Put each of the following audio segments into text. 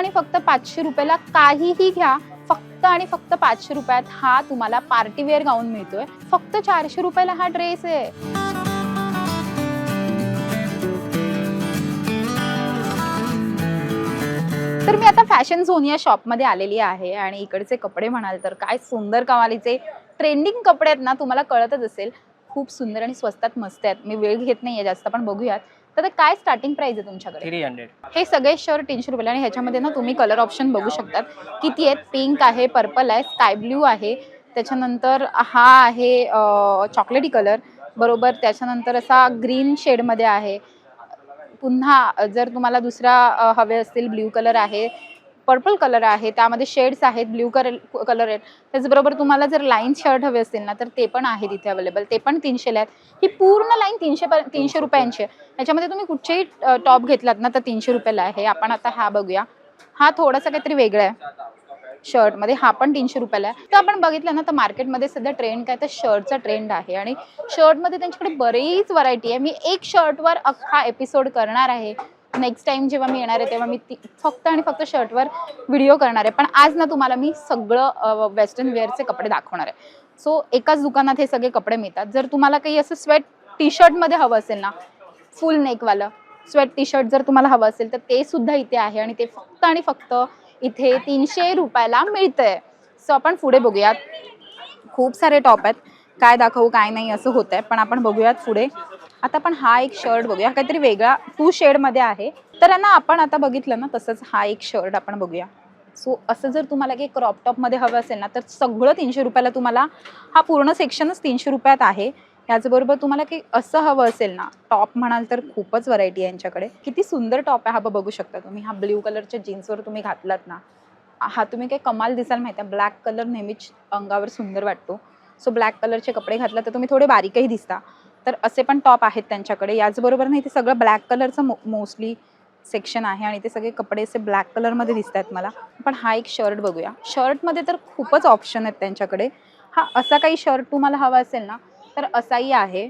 आणि फक्त पाचशे रुपयाला काहीही घ्या. फक्त आणि फक्त पाचशे रुपयात हा तुम्हाला पार्टीवेअर गाऊन मिळतोय. फक्त चारशे रुपयाला हा ड्रेस आहे. तर मी आता फॅशन झोन या शॉपमध्ये आलेली आहे आणि इकडचे कपडे म्हणाल तर काय सुंदर कमालीचे ट्रेंडिंग कपडे आहेत ना तुम्हाला कळतच असेल. खूप सुंदर आणि स्वस्तात मस्त आहेत. मी वेळ घेत नाहीये जास्त पण बघूयात. तर ते काय स्टार्टिंग प्राइस आहे तुमच्याकडे? Three hundred. हे सगळे शर्ट तीनशे रुपयाला आणि ह्याच्यामध्ये ना तुम्ही कलर ऑप्शन बघू शकतात. किती आहेत? पिंक आहे पर्पल आहे स्काय ब्ल्यू आहे. त्याच्यानंतर हा आहे चॉकलेटी कलर बरोबर? त्याच्यानंतर असा ग्रीन शेडमध्ये आहे. पुन्हा जर तुम्हाला दुसरा हवे असतील ब्ल्यू कलर आहे. पर्पल कलर आहे त्यामध्ये शेड्स आहेत ब्ल्यू कलर कलर आहेत. त्याचबरोबर तुम्हाला जर लाईन शर्ट हवे असतील ना तर ते पण आहे तिथे अवेलेबल ते पण तीनशेला आहेत. ही पूर्ण लाईन तीनशे तीनशे रुपयांची आहे. याच्यामध्ये तुम्ही कुठचेही टॉप घेतलात ना तर तीनशे रुपयाला आहे. आपण आता हा बघूया. हा थोडासा काहीतरी वेगळा आहे. शर्टमध्ये हा पण तीनशे रुपयाला आहे. तर आपण बघितलं ना तर मार्केटमध्ये सध्या ट्रेंड काय तर शर्टचा ट्रेंड आहे. आणि शर्टमध्ये त्यांच्याकडे बरीच व्हरायटी आहे. मी एक शर्टवर अख्खा एपिसोड करणार आहे. नेक्स्ट टाइम जेव्हा मी येणार आहे तेव्हा मी ती फक्त आणि फक्त शर्टवर व्हिडिओ करणार आहे. पण आज ना तुम्हाला मी सगळं वेस्टर्न वेअरचे कपडे दाखवणार आहे. सो एकाच दुकानात हे सगळे कपडे मिळतात. जर तुम्हाला काही असं स्वेट टी शर्टमध्ये हवं असेल ना फुल नेकवालं स्वेट टी शर्ट जर तुम्हाला हवं असेल तर ते सुद्धा इथे आहे आणि ते फक्त आणि फक्त इथे तीनशे रुपयाला मिळतंय. सो आपण पुढे बघूयात. खूप सारे टॉप आहेत. काय दाखवू काय नाही असं होत आहे पण आपण बघूयात पुढे. आता आपण हा एक शर्ट बघूया. काहीतरी वेगळा टू शेडमध्ये आहे. तर ना आपण आता बघितलं ना तसंच हा एक शर्ट आपण बघूया. सो असं जर तुम्हाला काही क्रॉप टॉपमध्ये हवं असेल ना तर सगळं तीनशे रुपयाला तुम्हाला हा पूर्ण सेक्शनच तीनशे रुपयात आहे. याचबरोबर तुम्हाला काही असं हवं असेल ना टॉप म्हणाल तर खूपच व्हरायटी आहे यांच्याकडे. किती सुंदर टॉप आहे हा बघू शकता तुम्ही. हा ब्ल्यू कलरच्या जीन्सवर तुम्ही घातलात ना हा तुम्ही काही कमाल दिसाल माहिती आहे. ब्लॅक कलर नेहमीच अंगावर सुंदर वाटतो. सो ब्लॅक कलरचे कपडे घातला तर तुम्ही थोडे बारीकही दिसता. तर असे पण टॉप आहेत त्यांच्याकडे. याचबरोबर नाही ते सगळं ब्लॅक कलरचं मो मोस्टली सेक्शन आहे आणि ते सगळे कपडे असे ब्लॅक कलरमध्ये दिसत आहेत मला. पण हा एक शर्ट बघूया. शर्टमध्ये तर खूपच ऑप्शन आहेत त्यांच्याकडे. हा असा काही शर्ट तुम्हाला हवा असेल ना तर असाही आहे.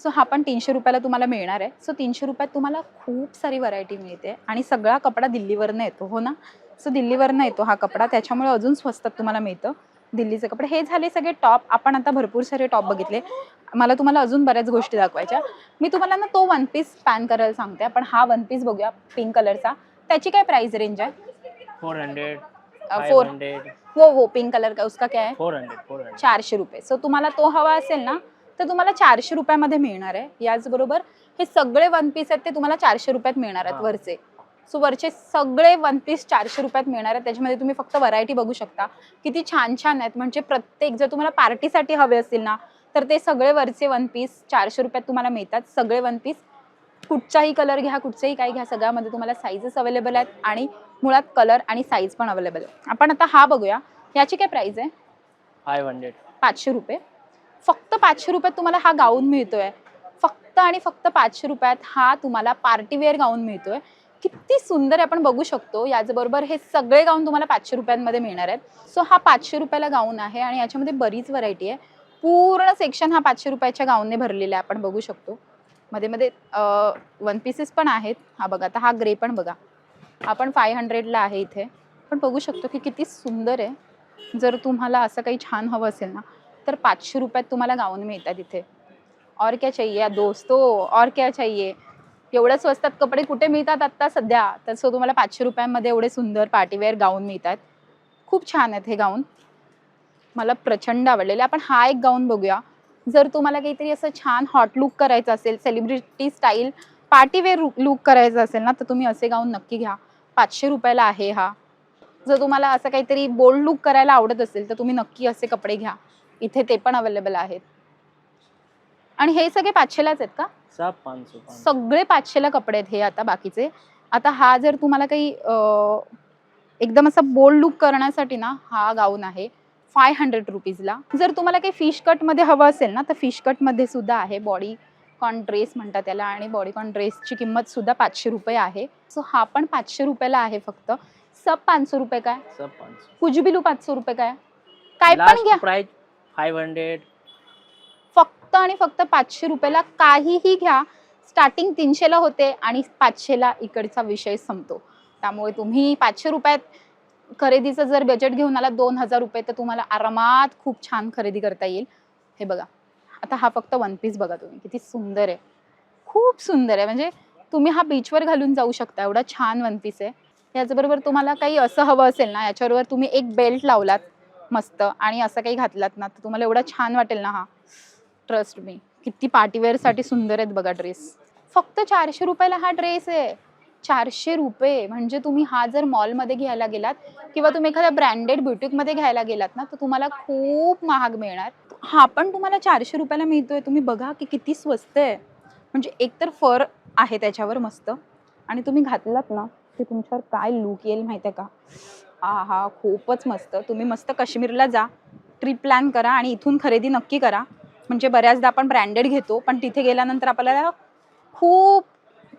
सो हा पण तीनशे रुपयाला तुम्हाला मिळणार आहे. सो तीनशे रुपयात तुम्हाला खूप सारी व्हरायटी मिळते आणि सगळा कपडा दिल्लीवरनं येतो हो ना? सो दिल्लीवरनं येतो हा कपडा. त्याच्यामुळे अजून स्वस्तात तुम्हाला मिळतं. दिल्लीचे कपडे. हे झाले सगळे टॉप आपण आता भरपूर सारे टॉप बघितले. मला तुम्हाला अजून बऱ्याच गोष्टी दाखवायच्या. मी तुम्हाला ना तो वन पीस पॅन करायला सांगते. आपण हा वन पीस बघूया पिंक कलरचा त्याची काय प्राइस रेंज आहे? फोर हंड्रेड फोर वो वो पिंक कलर का उसका क्या है चारशे रुपये. सो तुम्हाला तो हवा असेल ना तर तुम्हाला चारशे रुपयामध्ये मिळणार आहे. याचबरोबर हे सगळे वन पीस आहेत ते तुम्हाला चारशे रुपयात मिळणार आहेत हा. वरचे. सो वरचे सगळे वन पीस चारशे रुपयात मिळणार आहेत. त्याच्यामध्ये तुम्ही फक्त व्हरायटी बघू शकता. किती छान छान आहेत. म्हणजे प्रत्येक जर तुम्हाला पार्टीसाठी हवे असतील ना तर ते सगळे वरचे वन पीस चारशे रुपयात तुम्हाला मिळतात. सगळे वन पीस कुठचाही कलर घ्या कुठचंही काही घ्या सगळ्यामध्ये तुम्हाला साईजेस अवेलेबल आहेत आणि मुळात कलर आणि साईज पण अवेलेबल आहे आपण आता हा बघूया. याची काय प्राइस आहे? फाईव्ह हंड्रेड पाचशे रुपये. फक्त पाचशे रुपयात तुम्हाला हा गाऊन मिळतोय. फक्त आणि फक्त पाचशे रुपयात हा तुम्हाला पार्टीवेअर गाऊन मिळतोय. किती सुंदर आहे आपण बघू शकतो. याचबरोबर हे सगळे गाऊन तुम्हाला पाचशे रुपयांमध्ये मिळणार आहेत. सो हा पाचशे रुपयाला गाऊन आहे आणि याच्यामध्ये बरीच व्हरायटी आहे. पूर्ण सेक्शन हा पाचशे रुपयाच्या गाऊनने भरलेला आहे. आपण बघू शकतो. मध्ये मध्ये वन पीसेस पण आहेत. हा बघा आता हा ग्रे पण बघा. आपण फाय हंड्रेडला आहे इथे. पण बघू शकतो की किती सुंदर आहे. जर तुम्हाला असं काही छान हवं असेल ना तर पाचशे रुपयात तुम्हाला गाऊन मिळतात इथे. और क्या चाहिए दोस्तो? और क्या चाहिए? एवढ्या स्वस्तात कपडे कुठे मिळतात आत्ता सध्या? तर सो तुम्हाला पाचशे रुपयांमध्ये एवढे सुंदर पार्टीवेअर गाऊन मिळतात. खूप छान आहेत हे गाऊन. मला प्रचंड आवडलेले. आपण हा एक गाऊन बघूया. जर तुम्हाला काहीतरी असं छान हॉट लुक करायचं असेल सेलिब्रिटी स्टाईल पार्टीवेअर लुक करायचं असेल ना तर तुम्ही असे गाऊन नक्की घ्या. पाचशे रुपयाला आहे हा. जर तुम्हाला असं काहीतरी बोल्ड लुक करायला आवडत असेल तर तुम्ही नक्की असे कपडे घ्या. इथे ते पण अवेलेबल आहेत. आणि हे सगळे पाचशेलाच आहेत का? सब पाँच सौ पाँच सगळे पाचशेला कपडे आहेत हे आता बाकीचे. आता हा जर तुम्हाला काही एकदम असा बोल्ड लुक करण्यासाठी ना हा गाऊन आहे. फाय हंड्रेड रुपीजला जर तुम्हाला काही फिश कटमध्ये हवं असेल ना तर फिश कटमध्ये सुद्धा आहे. बॉडी कॉन ड्रेस म्हणतात त्याला आणि बॉडी कॉन ड्रेसची किंमत सुद्धा पाचशे रुपये आहे. सो हा पण पाचशे रुपयाला आहे फक्त. सब पाचशे रुपये काय? सब पाँच सौ कुजबिलू पाचशे रुपये काय? काय पण घ्या. प्राइस फाइव हंड्रेड फक्त आणि फक्त पाचशे रुपयाला काहीही घ्या. स्टार्टिंग तीनशेला होते आणि पाचशेला इकडचा विषय संपतो. त्यामुळे तुम्ही पाचशे रुपयात खरेदीचं जर बजेट घेऊन आला दोन हजार रुपये तर तुम्हाला आरामात खूप छान खरेदी करता येईल. हे बघा. आता हा फक्त वन पीस बघा तुम्ही. किती सुंदर आहे. खूप सुंदर आहे. म्हणजे तुम्ही हा बीचवर घालून जाऊ शकता. एवढा छान वन पीस आहे. याचबरोबर तुम्हाला काही असं हवं असेल ना याच्याबरोबर तुम्ही एक बेल्ट लावलात मस्त आणि असं काही घातलात ना तर तुम्हाला एवढा छान वाटेल ना हा. ट्रस्ट मी किती पार्टीवेअरसाठी सुंदर आहेत बघा ड्रेस फक्त चारशे रुपयाला हा ड्रेस आहे. चारशे रुपये. म्हणजे तुम्ही हा जर मॉलमध्ये घ्यायला गेलात किंवा तुम्ही एखाद्या ब्रँडेड ब्युटिकमध्ये घ्यायला गेलात ना तर तुम्हाला खूप महाग मिळणार. हा पण तुम्हाला चारशे रुपयाला मिळतोय. तुम्ही बघा की किती स्वस्त आहे. म्हणजे एकतर फर आहे त्याच्यावर मस्त. आणि तुम्ही घातलात ना की तुमच्यावर काय लुक येईल माहिती आहे का? आ हा खूपच मस्त. तुम्ही मस्त काश्मीरला जा. ट्रिप प्लॅन करा आणि इथून खरेदी नक्की करा. म्हणजे बऱ्याचदा आपण ब्रँडेड घेतो पण तिथे गेल्यानंतर आपल्याला खूप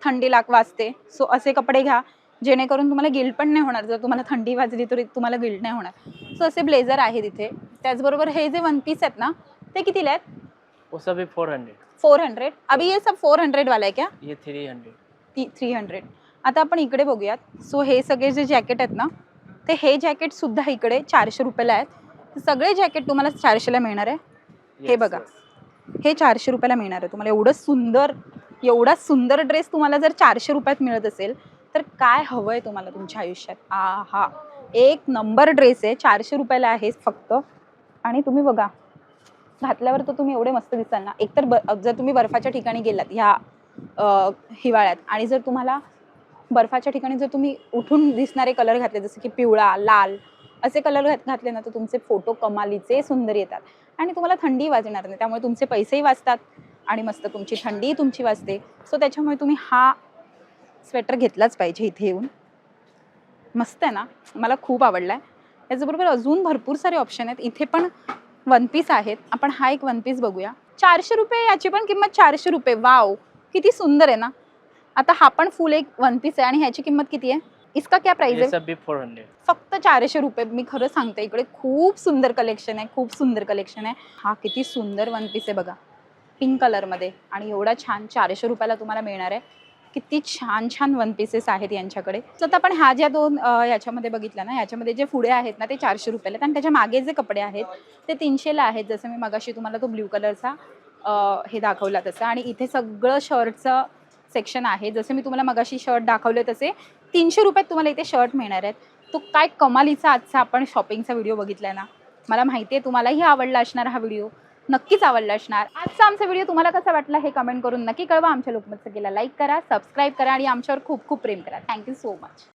थंडी लाग वाजते. सो असे कपडे घ्या जेणेकरून तुम्हाला गिल्ट पण नाही होणार. जर तुम्हाला थंडी वाजली तरी तुम्हाला गिल्ट नाही होणार. सो असे ब्लेझर आहे तिथे त्याचबरोबर हे जे वन पीस आहेत ना ते कितीला आहेत? वो सब भी फोर हंड्रेड फोर हंड्रेड अभी ये सब फोर हंड्रेड वाला आहे क्या? ये थ्री हंड्रेड ती थ्री हंड्रेड आता आपण इकडे बघूयात. सो हे सगळे जे जॅकेट आहेत ना ते हे जॅकेट सुद्धा इकडे चारशे रुपयाला आहेत. सगळे जॅकेट तुम्हाला चारशेला मिळणार आहे. हे बघा. हे चारशे रुपयाला मिळणार आहे. तुम्हाला एवढं सुंदर एवढा सुंदर ड्रेस तुम्हाला जर चारशे रुपयात मिळत असेल तर काय हवं आहे तुम्हाला तुमच्या आयुष्यात? आ हा एक नंबर ड्रेस आहे चारशे रुपयाला आहे फक्त. आणि तुम्ही बघा घातल्यावर तर तुम्ही एवढे मस्त दिसाल ना. एकतर ब जर तुम्ही बर्फाच्या ठिकाणी गेलात ह्या हिवाळ्यात आणि जर तुम्हाला बर्फाच्या ठिकाणी जर तुम्ही उठून दिसणारे कलर घातले जसं की पिवळा लाल असे कलर घात घातले ना तर तुमचे फोटो कमालीचे सुंदर येतात. आणि तुम्हाला थंडी वाजणार नाही त्यामुळे तुमचे पैसेही वाचतात आणि मस्त तुमची थंडी तुमची वाजते. सो त्याच्यामुळे तुम्ही हा स्वेटर घेतलाच पाहिजे इथे येऊन. मस्त आहे ना? मला खूप आवडला आहे त्याचबरोबर अजून भरपूर सारे ऑप्शन आहेत. इथे पण वन पीस आहेत. आपण हा एक वन पीस बघूया. चारशे रुपये याची पण किंमत चारशे रुपये. वाव किती सुंदर आहे ना? आता हा पण फुल एक वन पीस आहे आणि ह्याची किंमत किती आहे? इसका क्या प्राइस सब भी हंड्रेड फक्त चारशे रुपये. मी खरं सांगते इकडे खूप सुंदर कलेक्शन आहे खूप सुंदर कलेक्शन आहे. हा किती सुंदर वन पीस आहे बघा. पिंक कलरमध्ये आणि एवढा छान चारशे रुपयाला तुम्हाला मिळणार आहे. किती छान छान वन पीसेस आहेत यांच्याकडे. तर आता आपण ह्या ज्या दोन याच्यामध्ये बघितल्या ना याच्यामध्ये जे पुढे आहेत ना ते चारशे रुपयाला. आणि त्याच्यामागे जे कपडे आहेत ते तीनशेला आहेत. जसं मी मगाशी तुम्हाला तो ब्ल्यू कलरचा हे दाखवला तसं. आणि इथे सगळं शर्टचं सेक्शन आहे. जसं मी तुम्हाला मगाशी शर्ट दाखवले तसे तीनशे रुपयात तुम्हाला इथे शर्ट मिळणार आहेत. तो काय कमालीचा आजचा आपण शॉपिंगचा व्हिडिओ बघितलाय ना. मला माहिती आहे तुम्हालाही आवडला असणार हा व्हिडिओ नक्कीच आवडला असणार. आजचा आमचा व्हिडिओ तुम्हाला कसा वाटला हे कमेंट करून नक्की कळवा. आमच्या लोकमत सगळीला लाईक करा सबस्क्राईब करा आणि आमच्यावर खूप खूप प्रेम करा. Thank you so much